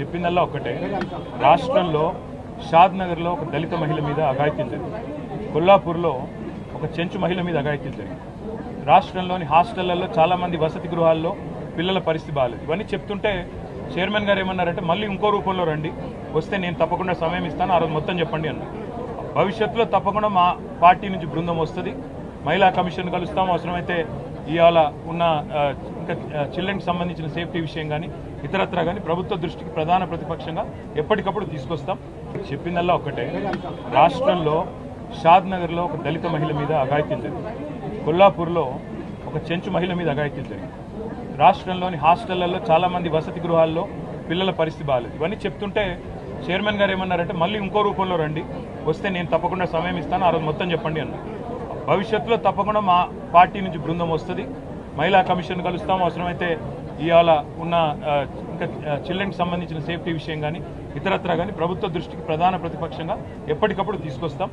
చెప్పిందల్లా ఒక్కటే రాష్ట్రంలో షాద్ నగర్లో ఒక దళిత మహిళ మీద అఘాయిత్యం జరిగింది. కొల్లాపూర్లో ఒక చెంచు మహిళ మీద అఘాయిత్యం జరిగింది. రాష్ట్రంలోని హాస్టళ్ళలో చాలామంది వసతి గృహాల్లో పిల్లల పరిస్థితి బాగాలేదు ఇవన్నీ చెప్తుంటే చైర్మన్ గారు ఏమన్నారంటే మళ్ళీ ఇంకో రూపంలో రండి. వస్తే నేను తప్పకుండా సమయం ఇస్తాను. ఆ రోజు మొత్తం చెప్పండి అన్నారు. భవిష్యత్తులో తప్పకుండా మా పార్టీ నుంచి బృందం వస్తుంది. మహిళా కమిషన్ కలుస్తాం. అవసరమైతే ఇవాళ ఉన్న ఇంకా చిల్డ్రన్కి సంబంధించిన సేఫ్టీ విషయం కానీ ఇతరత్ర కానీ ప్రభుత్వ దృష్టికి ప్రధాన ప్రతిపక్షంగా ఎప్పటికప్పుడు తీసుకొస్తాం. చెప్పిందల్లా ఒక్కటే. రాష్ట్రంలో షాద్ నగర్లో ఒక దళిత మహిళ మీద అఘాయిత్యం జరిగింది. కొల్లాపూర్లో ఒక చెంచు మహిళ మీద అఘాయిత్యం జరిగింది. రాష్ట్రంలోని హాస్టళ్ళలో చాలామంది వసతి గృహాల్లో పిల్లల పరిస్థితి బాగాలేదు ఇవన్నీ చెప్తుంటే చైర్మన్ గారు ఏమన్నారంటే మళ్ళీ ఇంకో రూపంలో రండి. వస్తే నేను తప్పకుండా సమయం ఇస్తాను. ఆ రోజు మొత్తం చెప్పండి అన్నారు. భవిష్యత్తులో తప్పకుండా మా పార్టీ నుంచి బృందం వస్తుంది. మహిళా కమిషన్ కలుస్తాం. అవసరమైతే ఇవాళ ఉన్న ఇంకా చిల్డ్రన్కి సంబంధించిన సేఫ్టీ విషయం కానీ ఇతరత్ర కానీ ప్రభుత్వ దృష్టికి ప్రధాన ప్రతిపక్షంగా ఎప్పటికప్పుడు తీసుకొస్తాం.